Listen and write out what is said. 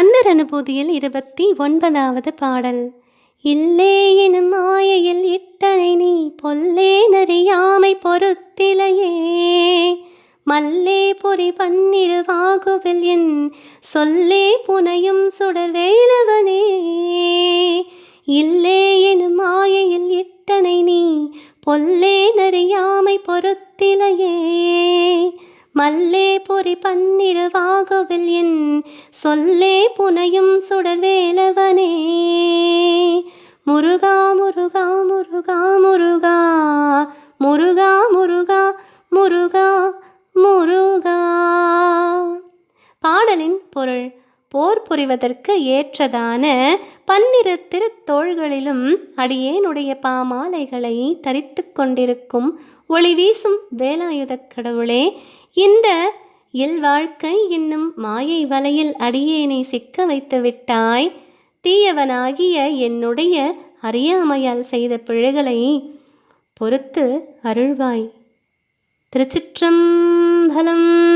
கந்தர் அனுபூதியில் இருபத்தி ஒன்பதாவது பாடல். இல்லே எனும் மாயையில் இட்டனை நீ பொல்லே நறியாமை பொறுத்திலையே. மல்லே பொறி பன்னிரு வாகுவில் என் சொல்லே புனையும் சுடர் வேலவனே. இல்லே எனும் மாயையில் இட்டனை நீ பொல்லே நறியாமை பொறுத்திலையே. மல்லே பொறி பன்னிரவாகுவில் என் சொல்லே புனையும் சுடர் வேலவனே முருகா முருகா முருகா முருகா முருகா முருகா முருகா முருகா. பாடலின் பொருள் போர் புரிவதற்கு ஏற்றதான பன்னிரு திருத்தோள்களிலும் அடியேனுடைய பாமாலைகளை தரித்து கொண்டிருக்கும் ஒளி வீசும் வேலாயுதக் கடவுளே இந்த இல்வாழ்க்கை என்னும் மாயை வலையில் அடியேனை சிக்க வைத்து விட்டாய். தீயவனாகிய என்னுடைய அறியாமையால் செய்த பிழைகளை பொறுத்து அருள்வாய். திருச்சிற்றம்பலம்